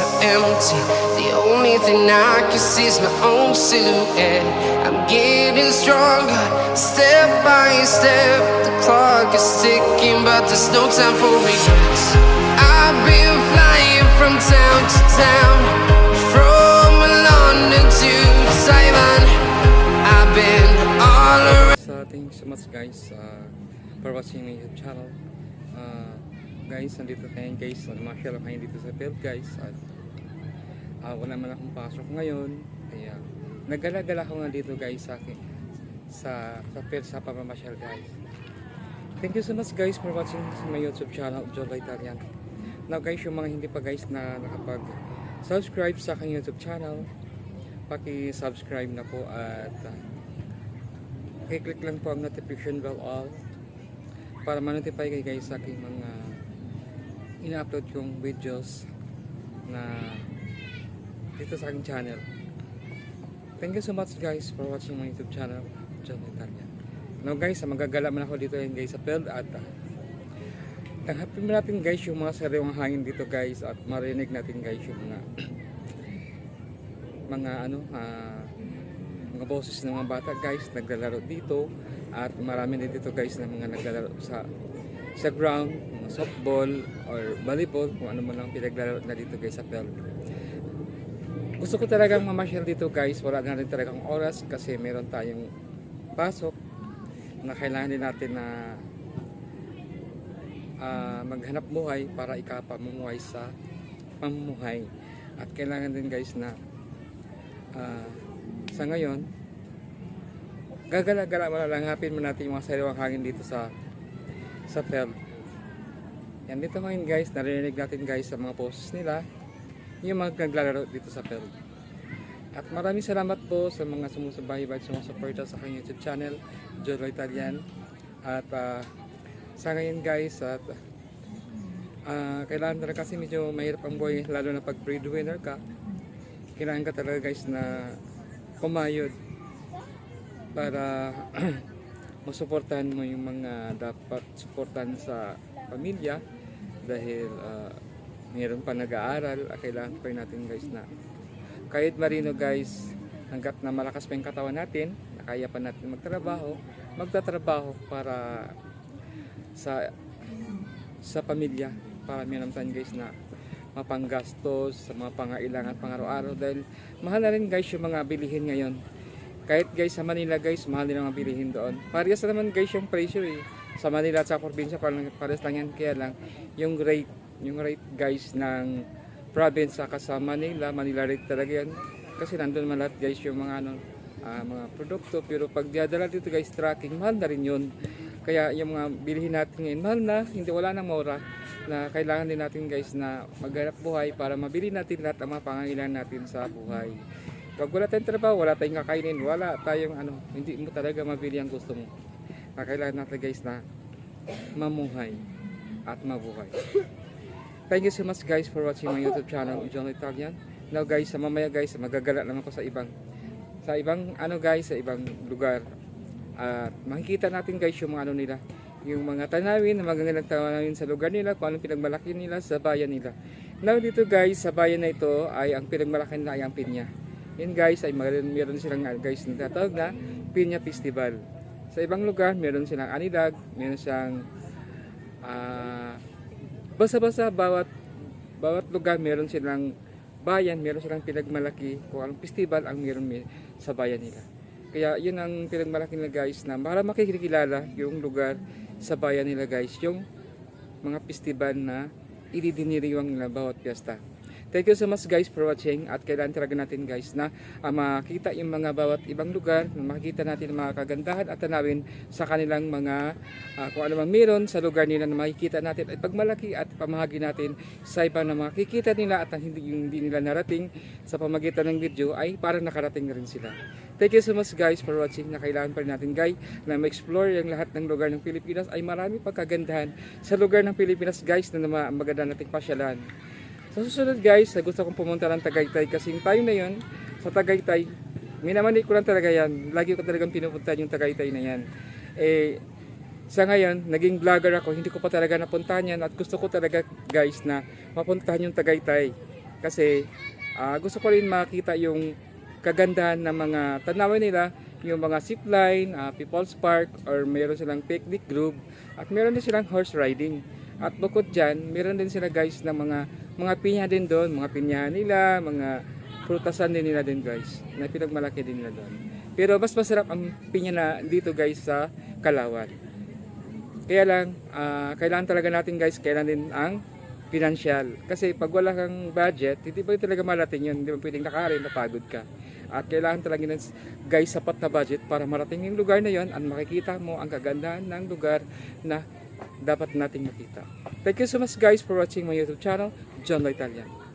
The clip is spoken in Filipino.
are empty. The only thing I can see is my own silhouette. I'm getting stronger, step by step. The clock is ticking, but there's no time for regrets. I've been flying from town to town, from London to Taiwan. I've been all around. So thank you so much guys uh, for watching my YouTube channel. Uh, guys, nandito tayo guys. Namasyal ako ngayon dito sa field guys. At uh, wala man akong pasok ngayon. Kaya nagala-gala ako nga dito guys sa akin sa sa field sa pamamasyal guys. Thank you so much guys for watching my YouTube channel, Jolo Italian. Now guys, yung mga hindi pa guys na nakapag subscribe sa aking YouTube channel, paki-subscribe na po at uh, i-click lang po ang notification bell all para ma-notify kayo guys sa aking mga ina-upload kong videos na dito sa aking channel. Thank you so much guys for watching my YouTube channel, John Italia. Now guys, magagala man ako dito yan guys sa field at uh, tanghapin mo natin guys yung mga sariwang hangin dito guys at marinig natin guys yung mga mga ano ah, mga boses ng mga bata guys naglalaro dito at marami din dito guys na mga naglalaro sa sa ground, softball or volleyball kung ano man lang pinaglalaro na dito guys sa field. Gusto ko talagang mamasyal dito guys, wala na rin talagang oras kasi meron tayong pasok na kailangan din natin na ah, maghanap buhay para ikapamumuhay sa pamumuhay. At kailangan din guys na ah, sa ngayon, gagala-gala lang, hapin mo natin yung mga sariwang hangin dito sa sa field. Yan dito ngayon guys, narinig natin guys sa mga poses nila, yung mga naglalaro dito sa field. At maraming salamat po sa mga sumusubaybay, sumusuporta sa aking YouTube channel, Jolo Italian. At ah, sa ngayon guys, at ah, kailangan talaga kasi medyo mahirap ang buhay, lalo na pag breadwinner ka. Kailangan ka talaga guys na kumayod para masuportahan mo yung mga dapat suportahan sa pamilya dahil uh, mayroon pa nag-aaral at kailangan pa natin guys na kahit marino guys hanggat na malakas pa yung katawan natin nakaya pa natin magtrabaho magtatrabaho para sa sa pamilya para tayo guys na mapanggastos sa mga pangailangan pang araw-araw. Dahil mahal na rin guys yung mga bilihin ngayon kahit guys sa Manila guys, mahal din ang bilihin doon. Parehas naman guys yung presyo eh. Sa Manila at sa probinsya parehas lang yan. Kaya lang yung rate, yung rate guys ng province saka sa Manila, Manila rate talaga yan. Kasi nandun man lahat guys yung mga ano, ah, mga produkto. Pero pag diadala dito guys tracking, mahal na rin yun. Kaya yung mga bilihin natin ngayon, mahal na, hindi wala nang mura na kailangan din natin guys na maghanap buhay para mabili natin lahat ang mga pangangailangan natin sa buhay. Pag wala tayong trabaho, wala tayong kakainin, wala tayong ano, hindi mo talaga mabili ang gusto mo. Kailangan natin guys na mamuhay at mabuhay. Thank you so much guys for watching my YouTube channel, John Italian. Now guys, sa mamaya guys, magagala lang ako sa ibang sa ibang ano guys, sa ibang lugar. At makikita natin guys yung mga ano nila, yung mga tanawin, magagandang tanawin sa lugar nila, kung anong pinagmalaki nila sa bayan nila. Now dito guys, sa bayan na ito ay ang pinagmalaki nila ay ang pinya. Yun guys, ay meron, silang uh, guys na tatawag na Pinya Festival. Sa ibang lugar, meron silang anidag, meron silang ah, basta-basta bawat bawat lugar meron silang bayan, meron silang pinagmalaki kung anong festival ang meron sa bayan nila. Kaya yun ang pinagmalaki nila guys na para makikilala yung lugar sa bayan nila guys, yung mga festival na ididiniriwang nila bawat piyesta. Thank you so much guys for watching at kailangan talaga natin guys na ah, makita yung mga bawat ibang lugar, na makikita natin mga kagandahan at tanawin sa kanilang mga ah, kung ano mang meron sa lugar nila na makikita natin at pagmalaki at pamahagi natin sa ibang na makikita nila at hindi, yung hindi nila narating sa pamagitan ng video ay parang nakarating na rin sila. Thank you so much guys for watching na kailangan pa rin natin guys na ma-explore yung lahat ng lugar ng Pilipinas ay marami pagkagandahan sa lugar ng Pilipinas guys na maganda nating pasyalan. Sa susunod guys, gusto kong pumunta ng Tagaytay kasi yung time na yun, sa Tagaytay, minamani ko lang talaga yan. Lagi ko talagang pinupuntahan yung Tagaytay na yan. Eh, sa ngayon, naging vlogger ako, hindi ko pa talaga napuntahan yan at gusto ko talaga guys na mapuntahan yung Tagaytay. Kasi ah, gusto ko rin makita yung kagandahan ng mga tanawin nila, yung mga zipline, ah, people's park, or meron silang picnic group, at meron din silang horse riding. At bukod dyan, meron din sila guys ng mga mga pinya din doon, mga pinya nila, mga prutasan din nila din guys, na pinagmalaki din nila doon. Pero mas masarap ang pinya na dito guys sa Kalawan. Kaya lang, ah, kailangan talaga natin guys, kailangan din ang financial. Kasi pag wala kang budget, hindi pa talaga marating yun. Hindi mo pwedeng nakarin, napagod ka. At kailangan talaga ng guys sapat na budget para marating yung lugar na yon at makikita mo ang kagandahan ng lugar na dapat nating makita. Thank you so much guys for watching my YouTube channel, John Lo Italian.